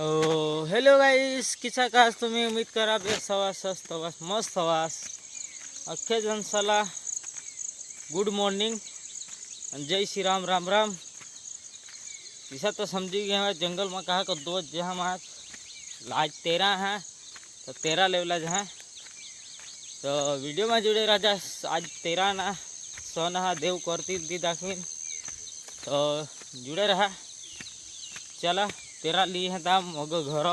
Hello guys किसा कास तुम्ही उम्मीद करा बेस्ट हवास स्वस्त हवास मस्त हवास अख्खे जनसाला गुड मॉर्निंग। जय श्री राम राम राम। ऐसा तो समझी गए हैं, जंगल में कहा को दो जहाँ आज आज तेरह हैं तो तेरह लेवल जहाँ तो वीडियो में जुड़े राजा आज तेरह ना, सन देव करती दी दाखवीन तो जुड़े रहा, चला। तेरा लिए हैं दाम मग घर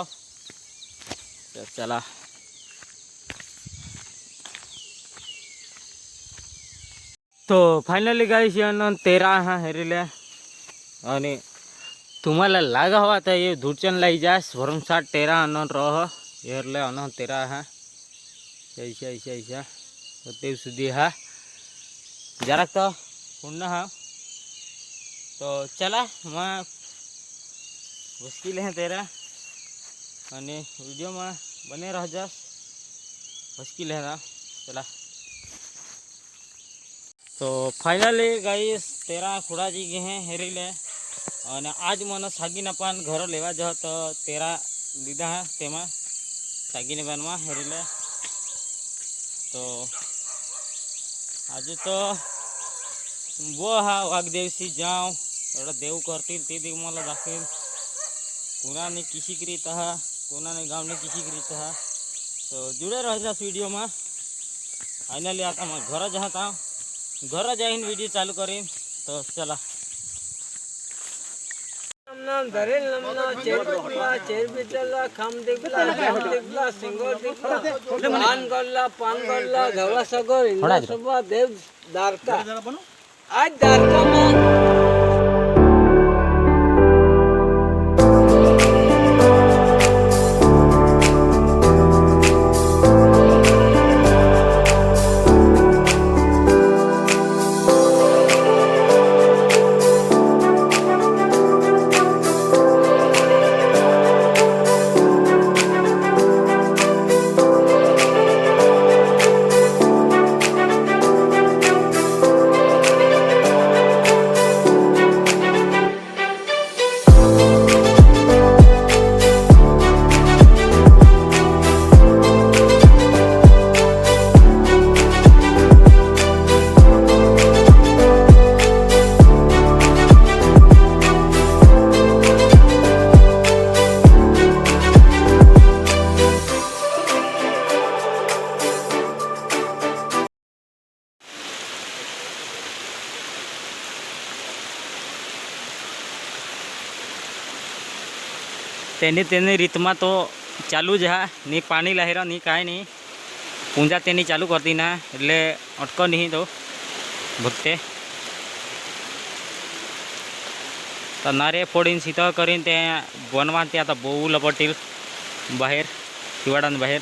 तो चला तो फायनली गाईस यानं तेरा हा हेरिले आणि तुम्हाला लागा हवा तर ये धुरचन लाई जास भरमसाठ तेरा अनन रह हेरले अन तेरा हा ऐसा ऐसा ऐसा तो ते सुधी हा જરાક તો પૂર્ણ હા તો ચલા માં मुश्किल है तेरा। अने वीडियो में बने रह जा। मुश्किल है ना? चला। तो फाइनली गई तेरा खुड़ा जी गए हैं हेरी ले। अने आज मन सागी नपान घर लेवा जा तो तेरा दीदा है, तेमा। सागी नपान में हेरी ले। तो आज तो वो हाँ वाग देवसी जाऊ देव करती दीदी मैं दाखिल हा कोणाने गावने किशी करीत हा। तो जुड़े रह जा वीडियो में। फाइनली आता मैं घर जाता घर जाइन वीडियो चालू करीन तो चला। नाम धरेल नमना चेर बिटला चेर बिटला खाम दिखला खाम दिखला सिंगोर दिखला पान गल्ला पान गल्ला घवला सगोर इंद्र सभा देव दारका आज दारका में તેની તેની રીતમાં તો ચાલુ જ હા. ની પાણી લહેરા, ની કાંઈ નહીં. પૂંજા તેની ચાલુ કરતી ના. એટલે અટકો નહીં તો ભક્તે તો નારે ફોડીને સીધા કરીને ત્યાં વનમાં ત્યાં તો બહુ લપટીલ બહેર શિવાડાની બહાર.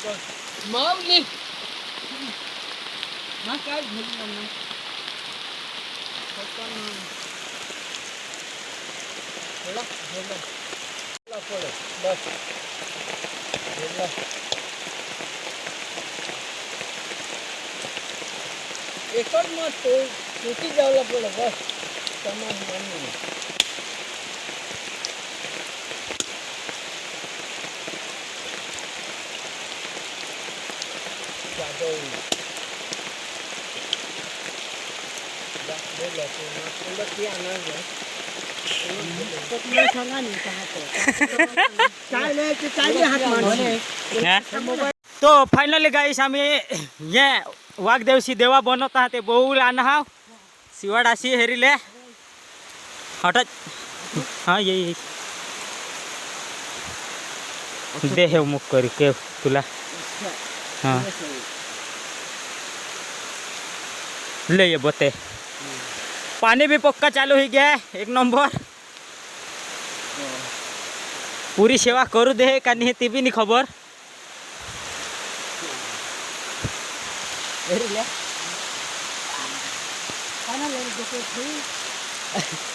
Mom, Nick. My God, Nick, Mom. What's going on? Hello, hello. Hello, hello. Bus. Hello. એકડમાં તો તૂટી જવા પડે બસ તમામ મમ્મી तो फायनली गाईस आम्ही ये वाघदेवशी देवा बनवत आहात ते बहु लहान हा शिवाडाशी हेरिले हटत। हाँ, ये दे हे मुख करू केव तुला। हाँ। ले ये बते। पानी भी पक्का चालू हो गया है एक नंबर। पूरी सेवा करू दे का नहीं ती भी नहीं खबर।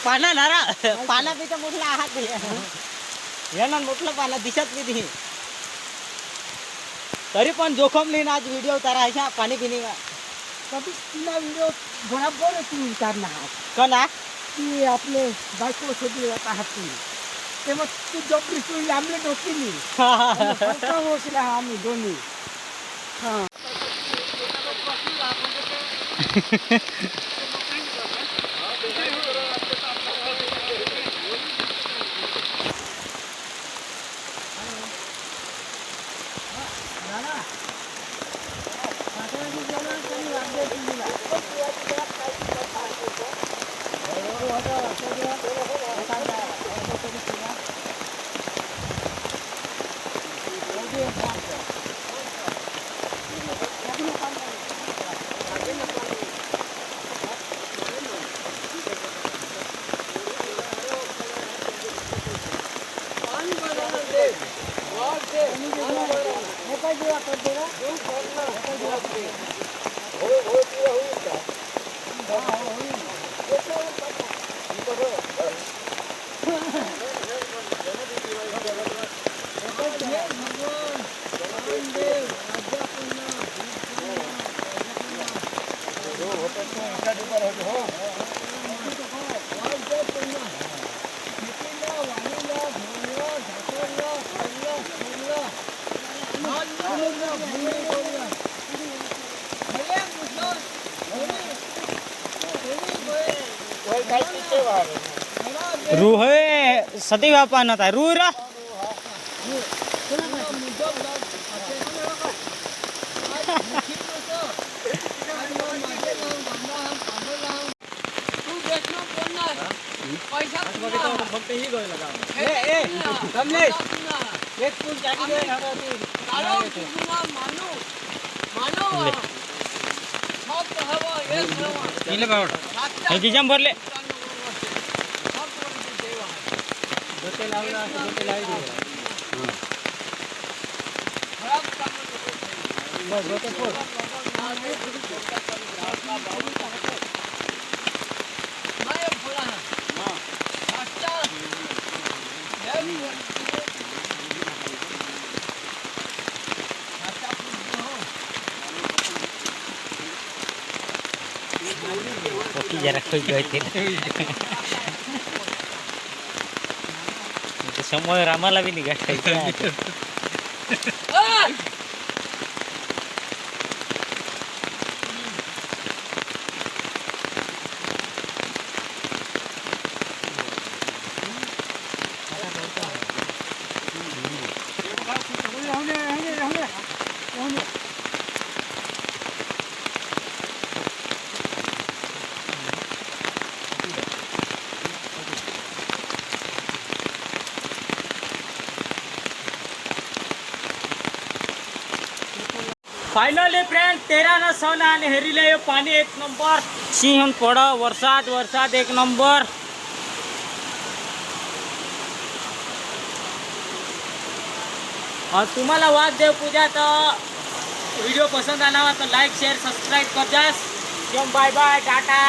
पाना नारा पाना भी तो मुठला आहात यानं म्हटलं पाना दिसत नाही। ती तरी पण जोखम लिहिन आज व्हिडिओ उतारायचा पाणी पिणी कभी तुला व्हिडिओ बराबर तू उतारला आहात कना की आपले बायको सोबत जात आहात तुम्ही तेव्हा तू जबरी तू आमले डोकीनी फरका बसला आम्ही दोन्ही हा Thank you. રૂહે સતી બાપા નતા. રૂહ રા. रूह सती बापा नता रू रा फक्त ही। गोय ए ए कमलेश एक फूल जागी दे इले बावड हे किजम भरले दोते लावला दोते लावी दे बस दोते फोड ओके जरा खोई गए थे तो समोर रामाला भी निघा खायचं फायनली फ्रेंड फायनली फ्रेंड तेरा तेरानं सण आणि हरिले पाणी एक नंबर. सिंह पड वर्षात वर्षात एक नंबर. तुम्हाला वाद देव पूजा तर व्हिडिओ पसंत आला तर like share subscribe करजास. Bye bye tata.